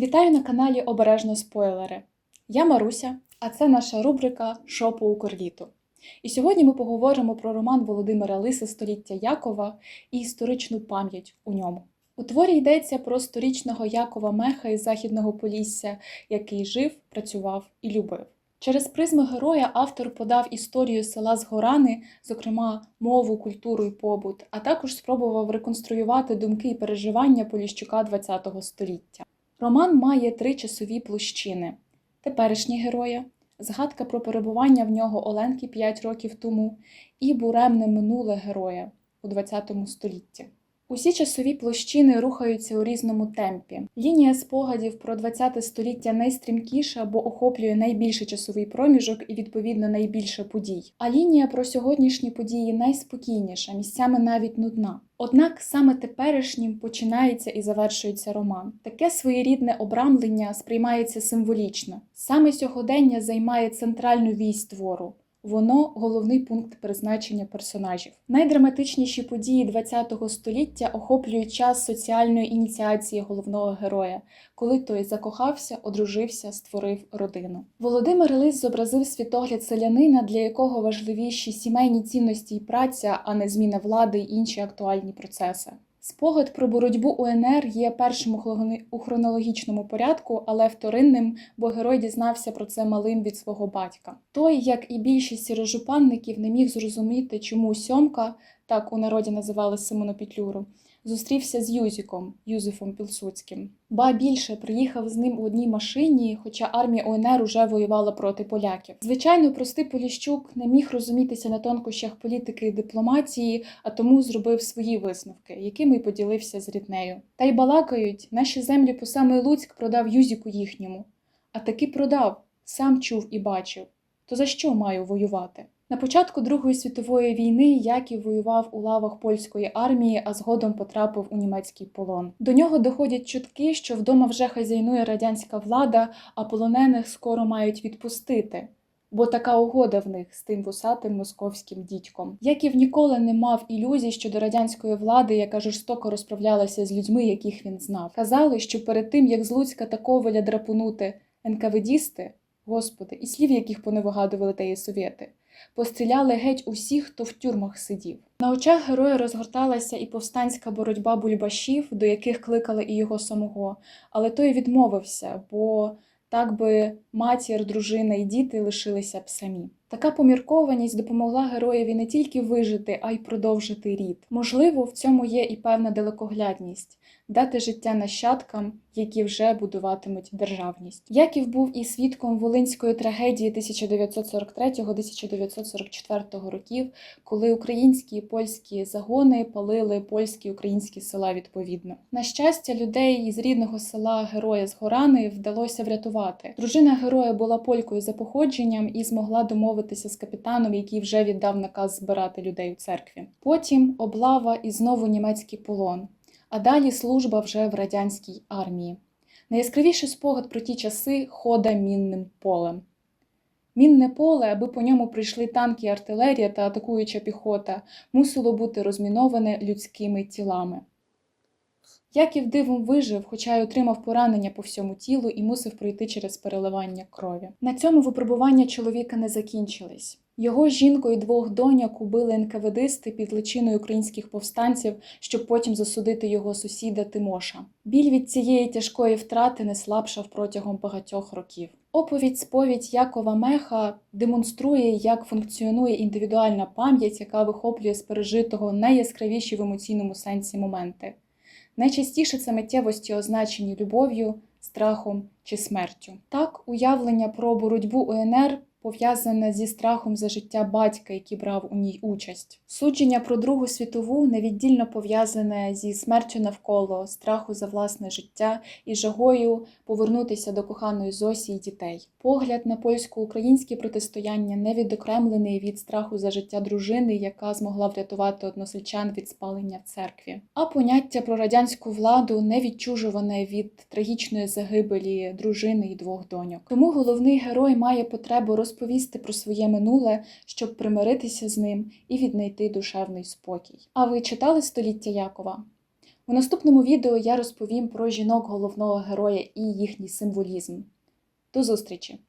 Вітаю на каналі Обережно спойлери. Я Маруся, а це наша рубрика «Що Укрліту». І сьогодні ми поговоримо про роман Володимира Лиси Століття Якова і історичну пам'ять у ньому. У творі йдеться про сторічного Якова Меха із Західного Полісся, який жив, працював і любив. Через призму героя автор подав історію села Згорани, зокрема мову, культуру і побут, а також спробував реконструювати думки і переживання Поліщука ХХ століття. Роман має три часові площини: теперішні героя, згадка про перебування в нього Оленки 5 років тому і буремне минуле героя у ХХ столітті. Усі часові площини рухаються у різному темпі. Лінія спогадів про ХХ століття найстрімкіша, бо охоплює найбільший часовий проміжок і, відповідно, найбільше подій. А лінія про сьогоднішні події найспокійніша, місцями навіть нудна. Однак саме теперішнім починається і завершується роман. Таке своєрідне обрамлення сприймається символічно. Саме сьогодення займає центральну вісь твору. Воно головний пункт призначення персонажів. Найдраматичніші події ХХ століття охоплюють час соціальної ініціації головного героя, коли той закохався, одружився, створив родину. Володимир Лис зобразив світогляд селянина, для якого важливіші сімейні цінності і праця, а не зміна влади й інші актуальні процеси. Спогад про боротьбу УНР є першим у хронологічному порядку, але вторинним, бо герой дізнався про це малим від свого батька. Той, як і більшість сірожупанників, не міг зрозуміти, чому сьомка, так у народі називали Симону Петлюру, зустрівся з Юзіком, Юзефом Пілсуцьким. Ба більше приїхав з ним у одній машині, хоча армія УНР уже воювала проти поляків. Звичайно, простий Поліщук не міг розумітися на тонкощах політики і дипломатії, а тому зробив свої висновки, якими й поділився з ріднею. Та й балакають, наші землі по самий Луцьк продав Юзіку їхньому. А таки продав, сам чув і бачив. То за що маю воювати? На початку Другої світової війни Яків воював у лавах польської армії, а згодом потрапив у німецький полон. До нього доходять чутки, що вдома вже хазяйнує радянська влада, а полонених скоро мають відпустити. Бо така угода в них з тим вусатим московським дідьком. Яків ніколи не мав ілюзій щодо радянської влади, яка жорстоко розправлялася з людьми, яких він знав. Казали, що перед тим як з Луцька та Ковеля драпунути НКВДісти, господи, і слів, яких поневигадували теї совєти, постріляли геть усіх, хто в тюрмах сидів. На очах героя розгорталася і повстанська боротьба бульбашів, до яких кликали і його самого, але той відмовився, бо так би матір, дружина і діти лишилися б самі. Така поміркованість допомогла героєві не тільки вижити, а й продовжити рід. Можливо, в цьому є і певна далекоглядність дати життя нащадкам, які вже будуватимуть державність. Яків був і свідком волинської трагедії 1943-1944 років, коли українські і польські загони палили польські і українські села відповідно. На щастя, людей із рідного села Героя з Горани вдалося врятувати. Дружина героя була полькою за походженням і змогла домовитися з капітаном, який вже віддав наказ збирати людей у церкві. Потім облава і знову німецький полон а далі служба вже в радянській армії. Найяскравіший спогад про ті часи хода мінним полем. Мінне поле, аби по ньому прийшли танки, артилерія та атакуюча піхота, мусило бути розміноване людськими тілами. Яків дивом вижив, хоча й отримав поранення по всьому тілу і мусив пройти через переливання крові. На цьому випробування чоловіка не закінчились. Його жінку і двох доньок убили НКВДисти під личиною українських повстанців, щоб потім засудити його сусіда Тимоша. Біль від цієї тяжкої втрати не слабшав протягом багатьох років. Оповідь сповідь Якова Меха демонструє, як функціонує індивідуальна пам'ять, яка вихоплює з пережитого найяскравіші в емоційному сенсі моменти. Найчастіше це миттєвості, означені любов'ю, страхом чи смертю. Так, уявлення про боротьбу УНР пов'язане зі страхом за життя батька, який брав у ній участь. Судження про Другу світову невіддільно пов'язане зі смертю навколо, страху за власне життя і жагою повернутися до коханої Зосі й дітей. Погляд на польсько-українське протистояння не відокремлений від страху за життя дружини, яка змогла врятувати односельчан від спалення в церкві. А поняття про радянську владу не відчужуване від трагічної загибелі дружини і двох доньок. Тому головний герой має потребу розповісти про своє минуле, щоб примиритися з ним і віднайти душевний спокій. А ви читали століття Якова? У наступному відео я розповім про жінок головного героя і їхній символізм. До зустрічі!